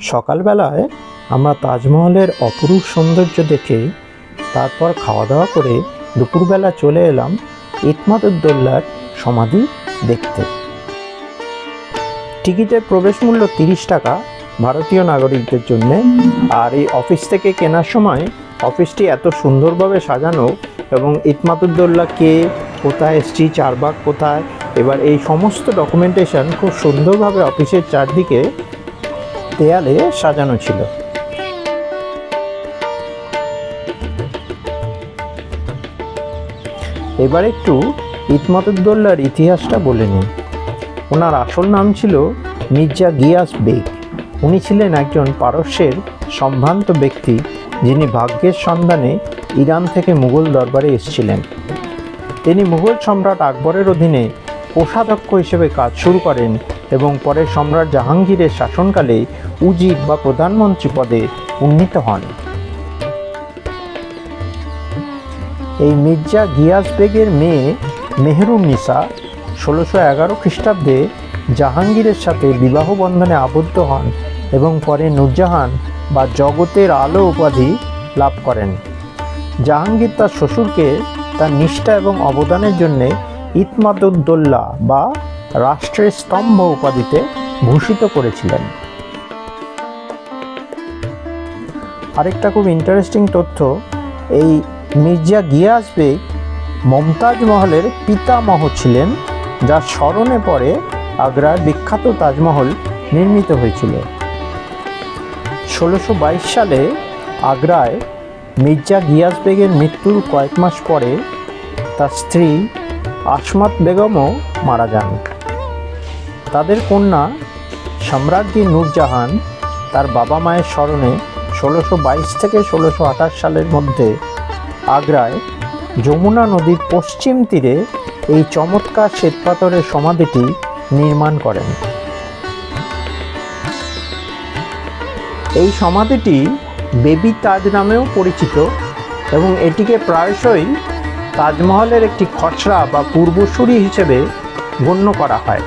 সকালবেলায় আমরা তাজমহলের অপরূপ সৌন্দর্য দেখে তারপর খাওয়া দাওয়া করে দুপুরবেলা চলে এলাম ইতমাদুদ্দৌল্লার সমাধি দেখতে। টিকিটের প্রবেশ মূল্য তিরিশ টাকা ভারতীয় নাগরিকদের জন্য। আর এই অফিস থেকে কেনার সময় অফিসটি এত সুন্দরভাবে সাজানো এবং ইতমাদুদ্দৌল্লা কে কোথায় এসছি চারবাগ কোথায়, এবার এই সমস্ত ডকুমেন্টেশন খুব সুন্দরভাবে অফিসের চারদিকে দেয়ালে সাজানো ছিল। এবার একটু ইতমাতুদ্দৌল্লার ইতিহাসটা বলে নিন ওনার আসল নাম ছিল মির্জা গিয়াস বেগ। উনি ছিলেন একজন পারস্যের সম্ভ্রান্ত ব্যক্তি, যিনি ভাগ্যের সন্ধানে ইরান থেকে মুঘল দরবারে এসেছিলেন। তিনি মুঘল সম্রাট আকবরের অধীনে কোষাধ্যক্ষ হিসেবে কাজ শুরু করেন এবং পরে সম্রাট জাহাঙ্গীরের শাসনকালে উজির বা প্রধানমন্ত্রী পদে উন্নীত হন। এই মির্জা গিয়াস বেগের মেয়ে মেহরুন নিসা ষোলোশো এগারো খ্রিস্টাব্দে জাহাঙ্গীরের সাথে বিবাহ বন্ধনে আবদ্ধ হন এবং পরে নূরজাহান বা জগতের আলো উপাধি লাভ করেন। জাহাঙ্গীর তার শ্বশুরকে তার নিষ্ঠা এবং অবদানের জন্যে ইতমাদুদ্দোল্লা বা রাষ্ট্রের স্তম্ভ উপাধিতে ভূষিত করেছিলেন। আরেকটা খুব ইন্টারেস্টিং তথ্য, এই মির্জা গিয়াস বেগ মমতাজ মহলের পিতামহ ছিলেন, যার স্মরণে পরে আগ্রার বিখ্যাত তাজমহল নির্মিত হয়েছিল। ষোলোশো সালে আগ্রায় মির্জা গিয়াস বেগের মৃত্যুর কয়েক মাস পরে তার স্ত্রী আসমাত বেগমও মারা যান। তাদের কন্যা সম্রাজ্ঞী নূরজাহান তার বাবা মায়ের স্মরণে ষোলোশো বাইশ থেকে ষোলোশো আঠাশ সালের মধ্যে আগ্রায় যমুনা নদীর পশ্চিম তীরে এই চমৎকার শ্বেতপাথরের সমাধিটি নির্মাণ করেন। এই সমাধিটি বেবি তাজ নামেও পরিচিত এবং এটিকে প্রায়শই তাজমহলের একটি খসড়া বা পূর্বসূরি হিসেবে গণ্য করা হয়।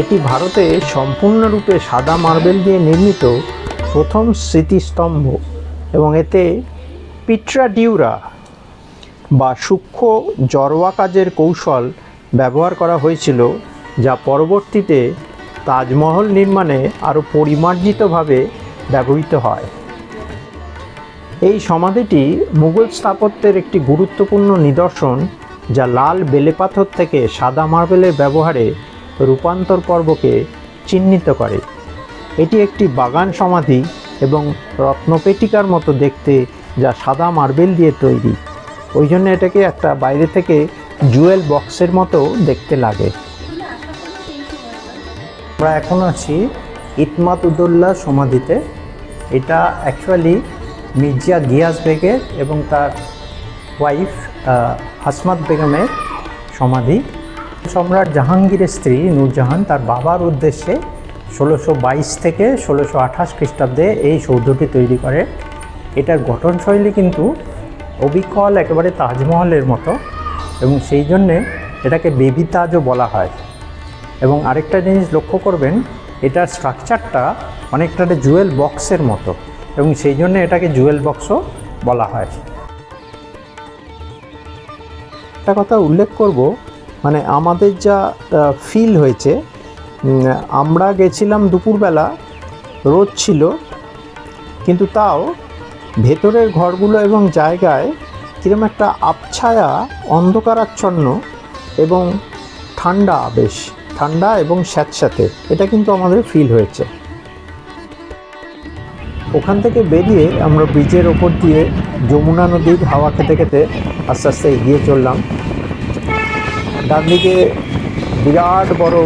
এটি ভারতে সম্পূর্ণরূপে সাদা মার্বেল দিয়ে নির্মিত প্রথম স্মৃতিস্তম্ভ এবং এতে পিট্রা ডিউরা বা সূক্ষ্ম জরোয়া কাজের কৌশল ব্যবহার করা হয়েছিল, যা পরবর্তীতে তাজমহল নির্মাণে আরও পরিমার্জিতভাবে ব্যবহৃত হয়। এই সমাধিটি মুঘল স্থাপত্যের একটি গুরুত্বপূর্ণ নিদর্শন, যা লাল বেলেপাথর থেকে সাদা মার্বেলের ব্যবহারে রূপান্তর পর্বকে চিহ্নিত করে। এটি একটি বাগান সমাধি এবং রত্নপেটিকার মতো দেখতে যা সাদা মার্বেল দিয়ে তৈরি। ওই জন্য এটাকে একটা বাইরে থেকে জুয়েল বক্সের মতো দেখতে লাগে। আমরা এখন আছি ইতমাত উদুল্লাহ সমাধিতে। এটা অ্যাকচুয়ালি মির্জা গিয়াস বেগের এবং তার ওয়াইফ হাসমাত বেগমের সমাধি। সম্রাট জাহাঙ্গীরের স্ত্রী নূরজাহান তার বাবার উদ্দেশ্যে ষোলোশো বাইশ থেকে ষোলোশো আঠাশ খ্রিস্টাব্দে এই সৌধটি তৈরি করে। এটার গঠনশৈলী কিন্তু অবিকল, একেবারে তাজমহলের মতো এবং সেই জন্যে এটাকে বেবি তাজও বলা হয়। এবং আরেকটা জিনিস লক্ষ্য করবেন, এটার স্ট্রাকচারটা অনেকটা জুয়েল বক্সের মতো এবং সেই জন্য এটাকে জুয়েল বক্সও বলা হয়। একটা কথা উল্লেখ করব মানে আমাদের যা ফিল হয়েছে আমরা গেছিলাম দুপুরবেলা, রোদ ছিল, কিন্তু তাও ভেতরের ঘরগুলো এবং জায়গায় কীরকম একটা আবছায়া, অন্ধকারাচ্ছন্ন এবং ঠান্ডা বেশ, ঠান্ডা এবং স্যাঁতস্যাঁতে, এটা কিন্তু আমাদের ফিল হয়েছে। ওখান থেকে বেরিয়ে আমরা ব্রিজের ওপর দিয়ে যমুনা নদীর হাওয়া খেতে খেতে আস্তে আস্তে এগিয়ে চললাম। ডান দিকে বিরাট বড়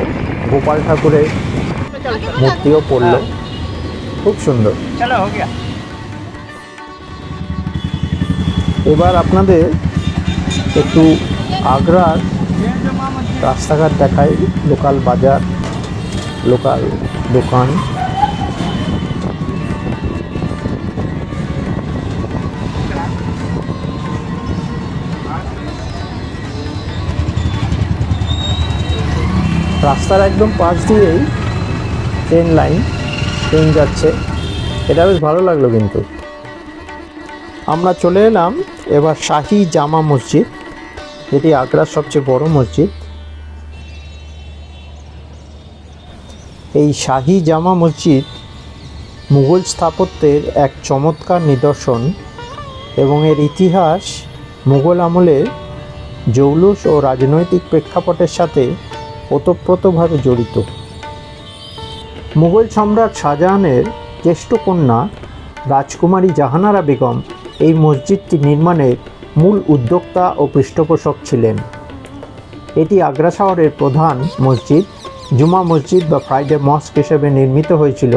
গোপাল ঠাকুরের মূর্তিও পড়ল। খুব সুন্দর। এবার আপনাদের একটু আগ্রার রাস্তাঘাট দেখায় লোকাল বাজার লোকাল দোকান। রাস্তার একদম পাশ দিয়েই ট্রেন লাইন ট্রেন যাচ্ছে। এটা বেশ ভালো লাগল কিন্তু। আমরা চলে এলাম এবার শাহি জামা মসজিদ, যেটি আগ্রার সবচেয়ে বড় মসজিদ। এই শাহি জামা মসজিদ মুঘল স্থাপত্যের এক চমৎকার নিদর্শন এবং এর ইতিহাস মুঘল আমলের জৌলুস ও রাজনৈতিক প্রেক্ষাপটের সাথে ওতপ্রোতভাবে জড়িত। মুঘল সম্রাট শাহজাহানের জ্যেষ্ঠ কন্যা রাজকুমারী জাহানারা বেগম এই মসজিদটি নির্মাণের মূল উদ্যোক্তা ও পৃষ্ঠপোষক ছিলেন। এটি আগ্রা শহরের প্রধান মসজিদ, জুমা মসজিদ বা ফ্রাইডে মস্ক হিসেবে নির্মিত হয়েছিল,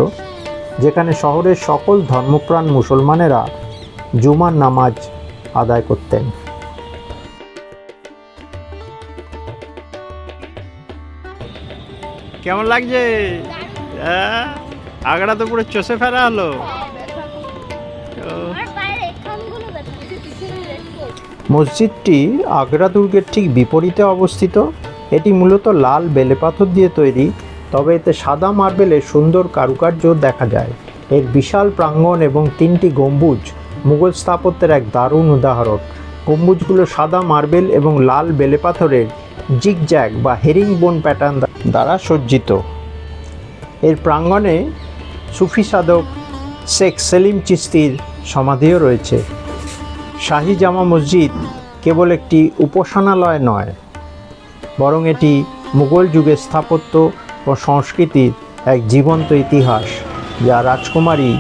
যেখানে শহরের সকল ধর্মপ্রাণ মুসলমানেরা জুমার নামাজ আদায় করতেন। কেমন লাগছে? হ্যাঁ? আগ্রা তো পুরো চষে ফেরা হলো। মসজিদটি আগ্রা দুর্গের ঠিক বিপরীতে অবস্থিত। এটি মূলত লাল বেলে পাথর দিয়ে তৈরি তবে এতে সাদা মার্বেলের সুন্দর কারুকার্য দেখা যায়। এর বিশাল প্রাঙ্গণ এবং তিনটি গম্বুজ মুঘল স্থাপত্যের এক দারুণ উদাহরণ। গম্বুজগুলো সাদা মার্বেল এবং লাল বেলে পাথরের জিগজ্যাগ বা হেরিং বোন প্যাটার্ন দ্বারা সজ্জিত। এর প্রাঙ্গণে সুফি সাধক শেখ সেলিম চিস্তির সমাধিও রয়েছে। শাহি জামা মসজিদ কেবল একটি উপাসনালয় নয়, বরং এটি মুঘল যুগের স্থাপত্য ও সংস্কৃতির এক জীবন্ত ইতিহাস, যা রাজকুমারী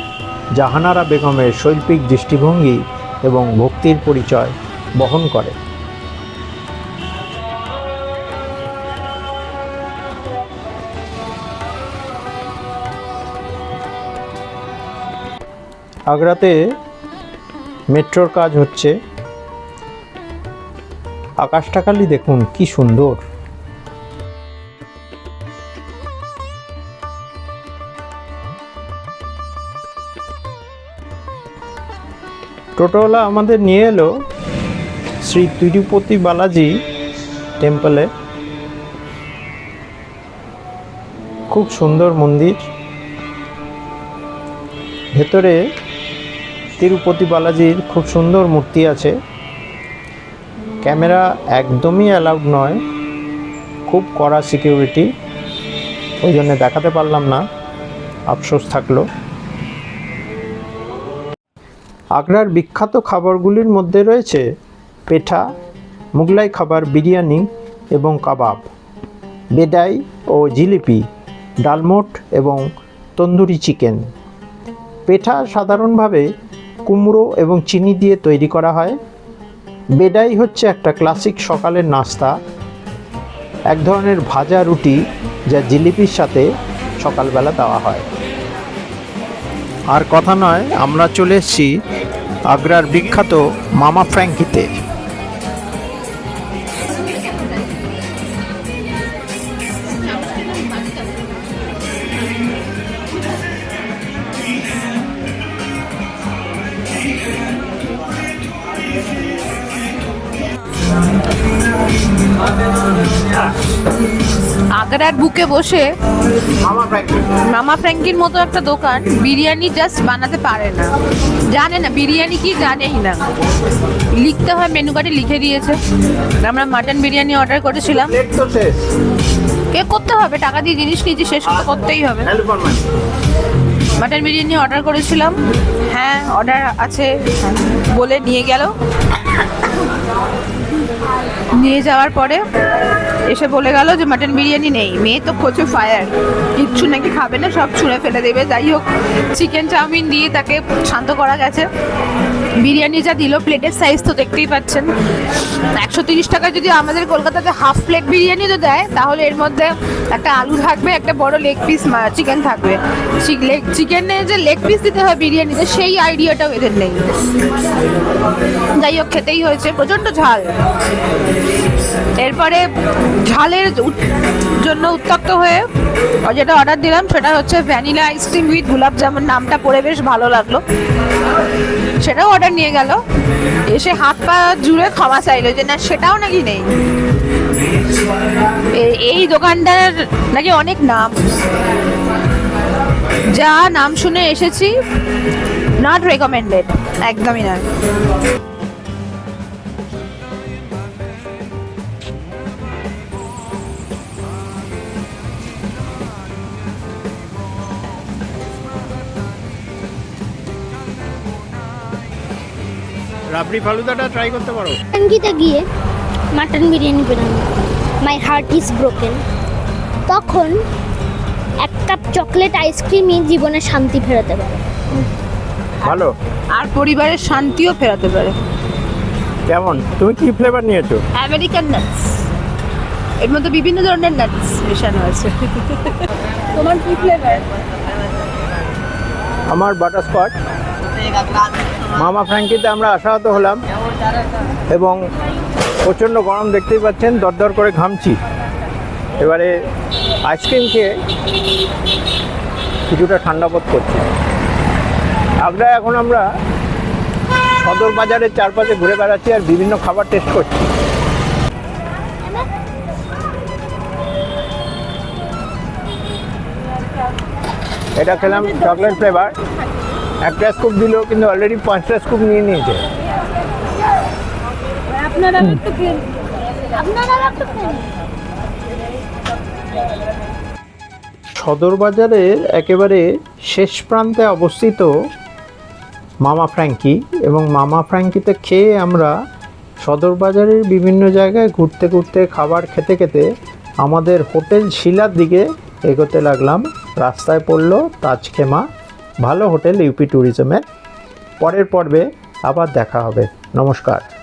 জাহানারা বেগমের শৈল্পিক দৃষ্টিভঙ্গি এবং ভক্তির পরিচয় বহন করে। আগ্রাতে মেট্রোর কাজ হচ্ছে। আকাশটা খালি দেখুন, কি সুন্দর। টোটোওয়ালা আমাদের নিয়ে এলো শ্রী তিরুপতি বালাজি টেম্পলে। খুব সুন্দর মন্দির। ভেতরে তিরুপতি বালাজির খুব সুন্দর মূর্তি আছে। ক্যামেরা একদমই অ্যালাউড নয়। খুব কড়া সিকিউরিটি ওই জন্য দেখাতে পারলাম না। আফসোস থাকল। আগ্রার বিখ্যাত খাবারগুলির মধ্যে রয়েছে পেঠা, মুগলাই খাবার, বিরিয়ানি এবং কাবাব বেডাই ও জিলিপি, ডালমোট এবং তন্দুরি চিকেন। পেঠা সাধারণভাবে কুমড়ো এবং চিনি দিয়ে তৈরি করা হয়। বেডাই হচ্ছে একটা ক্লাসিক সকালের নাস্তা। এক ধরনের ভাজা রুটি যা জিলিপির সাথে সকালবেলা দেওয়া হয়। আর কথা নয়, আমরা চলে এসেছি আগ্রার বিখ্যাত মামা ফ্র্যাঙ্কিতে। আগ্রার বুকে বসে মামা ফ্র্যাঙ্কির মতো একটা দোকান বিরিয়ানি জাস্ট বানাতে পারে না। জানে না বিরিয়ানি কি জানেই না। লিখতে হয় মেনু কার্ডে লিখে দিয়েছে। আমরা মাটন বিরিয়ানি অর্ডার করেছিলাম। কে করতে হবে? টাকা দিয়ে জিনিস নিয়েছি শেষ করতেই হবে। মাটন বিরিয়ানি অর্ডার করেছিলাম। হ্যাঁ অর্ডার আছে। বলে নিয়ে গেল। নিয়ে যাওয়ার পরে এসে বলে গেল যে মাটন বিরিয়ানি নেই। মেয়ে তো খোঁজে ফায়ার কিচ্ছু নাকি খাবে না, সব ছুঁড়ে ফেলে দেবে। যাই হোক চিকেন চাউমিন দিয়ে তাকে শান্ত করা গেছে। বিরিয়ানি যা দিল প্লেটের সাইজ তো দেখতেই পাচ্ছেন। একশো তিরিশ টাকা যদি আমাদের কলকাতাতে হাফ প্লেট বিরিয়ানি তো দেয়, তাহলে এর মধ্যে একটা আলু থাকবে, একটা বড় লেগ পিস চিকেন থাকবে। লেগ চিকেনে যে লেগ পিস দিতে হয় বিরিয়ানিতে, সেই আইডিয়াটাও এদের নেই। যাই হোক, খেতেই হয়েছে, প্রচণ্ড ঝাল। এরপরে ঝালের জন্য উত্তপ্ত হয়ে যেটা অর্ডার দিলাম, সেটা হচ্ছে ভ্যানিলা আইসক্রিম উইথ গোলাপ জামুন নামটা পড়ে বেশ ভালো লাগল। সেটাও অর্ডার নিয়ে গেল। এসে হাত পা জুড়ে ক্ষমা চাইলো যে, না, সেটাও নাকি নেই। এই দোকানটার নাকি অনেক নাম। যা নাম শুনে এসেছি। নট রেকমেন্ডেড একদমই নয়। রাবড়ি ফালুদাটা ট্রাই করতে পারো? টঙ্গিতে গিয়ে মাটন বিরিয়ানি পেলাম মাই হার্ট ইজ ব্রোকেন তখন এক কাপ চকলেট আইসক্রিমই জীবনে শান্তি ফেরাতে পারে। ভালো। আর পরিবারের শান্তিও ফেরাতে পারে। কেমন? তুমি কি ফ্লেভার নিয়েছো? আমেরিকান নাটস এর মধ্যে বিভিন্ন ধরনের নাটস মেশানো আছে। তোমার কি ফ্লেভার আমার বাটারস্কচ মামা ফ্র্যাঙ্কিতে আমরা আশাহত হলাম এবং প্রচণ্ড গরম দেখতেই পাচ্ছেন, দরদর করে ঘামছি। এবারে আইসক্রিম খেয়ে কিছুটা ঠান্ডা বোধ করছি। আগ্রায় এখন আমরা সদর বাজারের চারপাশে ঘুরে বেড়াচ্ছি আর বিভিন্ন খাবার টেস্ট করছি। এটা খেলাম চকলেট ফ্লেভার একটা স্কুপ দিলেও কিন্তু অলরেডি পাঁচটা স্কুপ নিয়ে নিয়েছে। আপনারা একটু আপনারা একটু খেয়ে সদর বাজারের একেবারে শেষ প্রান্তে অবস্থিত মামা ফ্র্যাঙ্কি এবং মামা ফ্র্যাঙ্কিতে খেয়ে আমরা সদর বাজারের বিভিন্ন জায়গায় ঘুরতে ঘুরতে খাবার খেতে খেতে আমাদের হোটেল শিলার দিকে এগোতে লাগলাম। রাস্তায় পড়ল তাজখেমা ভালো হোটেল ইউপি ট্যুরিজমে। পরের পর্বে আবার দেখা হবে। নমস্কার।